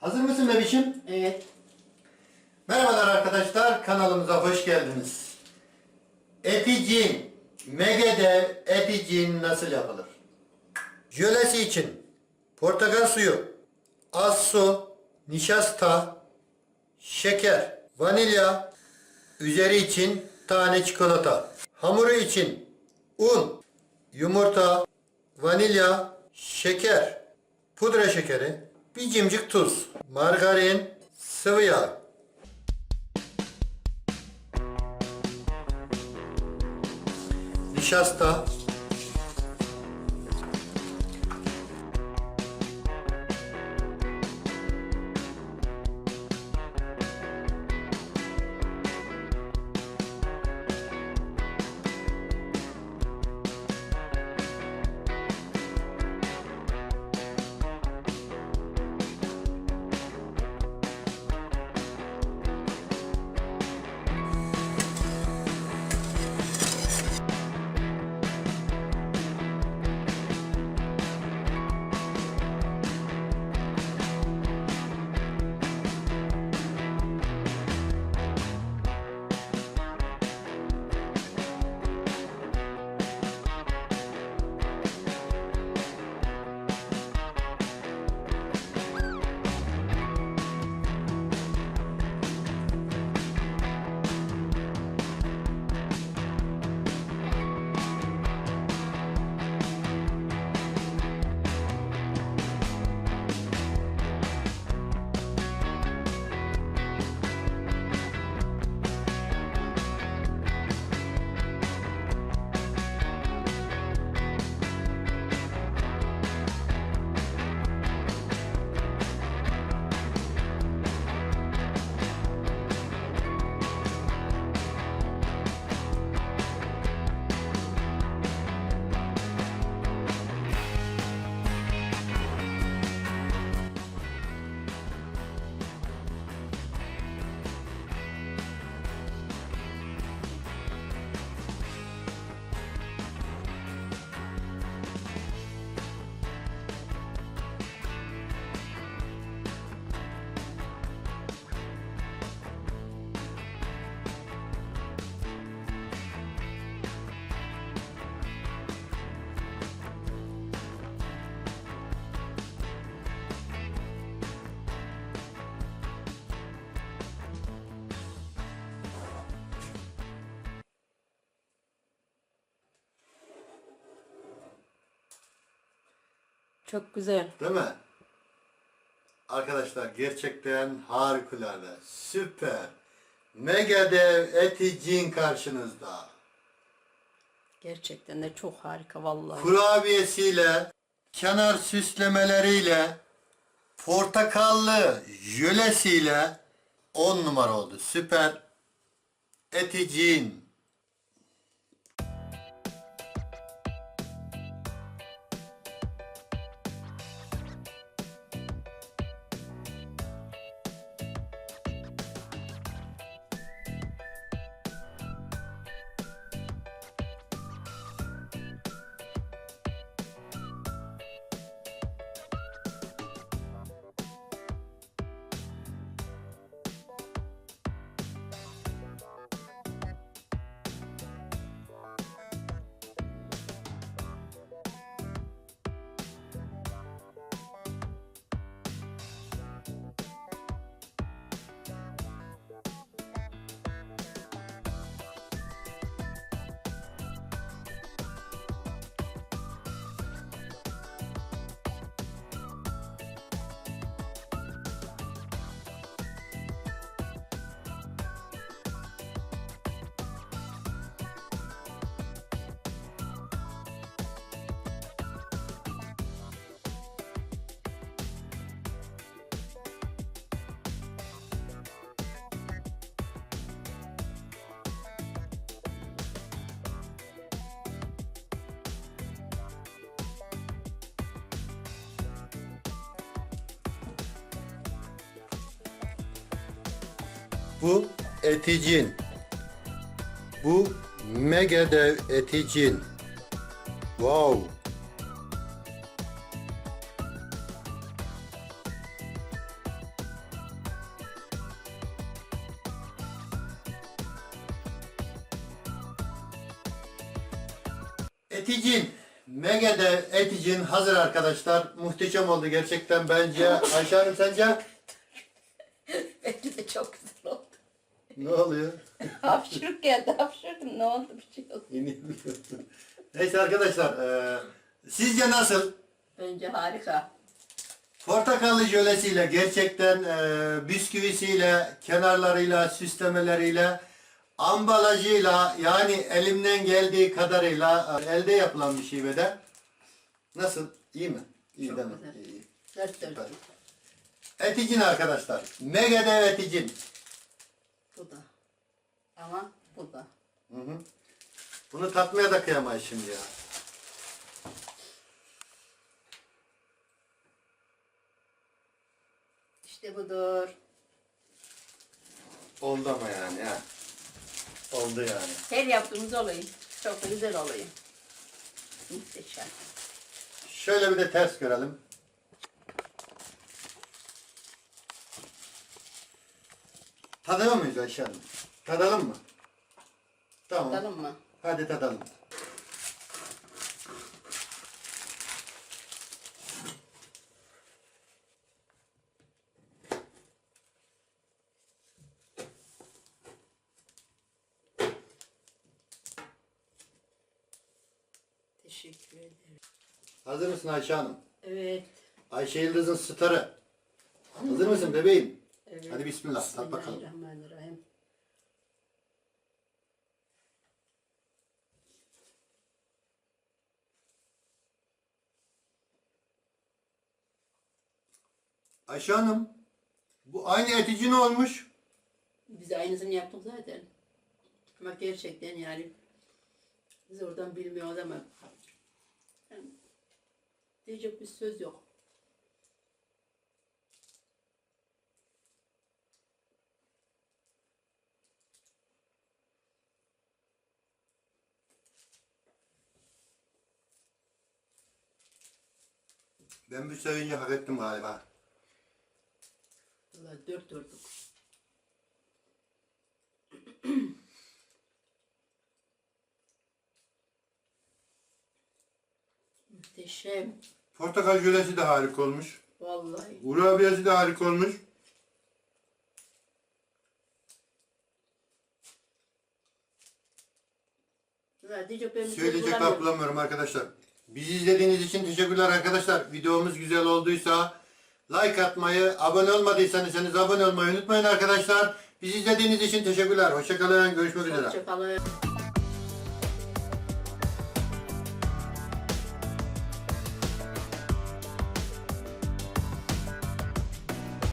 Hazır mısın bebişim? Evet. Merhabalar arkadaşlar, kanalımıza hoş geldiniz. Eticin, Megedev eticin nasıl yapılır? Jölesi için portakal suyu, az su, nişasta, şeker, vanilya, üzeri için tane çikolata, hamuru için un, yumurta, vanilya, şeker, pudra şekeri, bir cimcik tuz, margarin, sıvı yağ. nişasta, Çok güzel. değil mi? Arkadaşlar gerçekten harikulade, süper. Megadev eticin karşınızda. Gerçekten de çok harika vallahi. Kurabiyesiyle, kenar süslemeleriyle, portakallı jölesiyle 10 numara oldu. Süper. Eticin. Bu eticin. Bu megedev eticin. Wow. Eticin. Megedev Eticin hazır arkadaşlar. Muhteşem oldu gerçekten bence. Ayşe Hanım sence? Ne oluyor? Hapşırık geldi. Hapşırdım. Ne oldu? Bir şey oldu. Neyse arkadaşlar. eee, sizce nasıl? Bence harika. Portakallı jölesiyle gerçekten eee bisküvisiyle, kenarlarıyla, süslemeleriyle, ambalajıyla yani elimden geldiği kadarıyla e, elde yapılan bir şivede. Nasıl? İyi mi? İyi Çok değil mi? güzel. İyi. Dört dört. Süper. Eticin arkadaşlar. Mege'de eticin. Bu da. Ama bu da. Hı hı. Bunu tatmaya da kıyamayız şimdi ya. İşte budur. Oldu ama yani ha. Oldu yani. Her yaptığımız olayı. Çok da güzel olayı. Muhteşem. Şöyle bir de ters görelim. Tadalım mıyız Ayşe Hanım? Tadalım mı? Tamam. Bakalım mı? Hadi tadalım. Teşekkür ederim. Hazır mısın Ayşe Hanım? Evet. Ayşe Yıldız'ın starı. Hazır mısın bebeğim? Evet. Hadi bismillah. Tat bakalım. Bismillahirrahmanirrahim. Ayşe Hanım. Bu aynı etici ne olmuş? Biz aynısını yaptık zaten. Ama gerçekten yani biz oradan bilmiyoruz ama yani diyecek bir söz yok. Ben bu sevinci hak ettim galiba. Vallahi dört dörtlük. Muhteşem. Portakal jölesi de harika olmuş. Vallahi. Kurabiyesi de harika olmuş. Bir söz Söyleyecek laf bulamıyorum arkadaşlar. Bizi izlediğiniz için teşekkürler arkadaşlar. Videomuz güzel olduysa like atmayı, abone olmadıysanız abone olmayı unutmayın arkadaşlar. Bizi izlediğiniz için teşekkürler. Hoşçakalın. Görüşmek üzere. Hoşçakalın.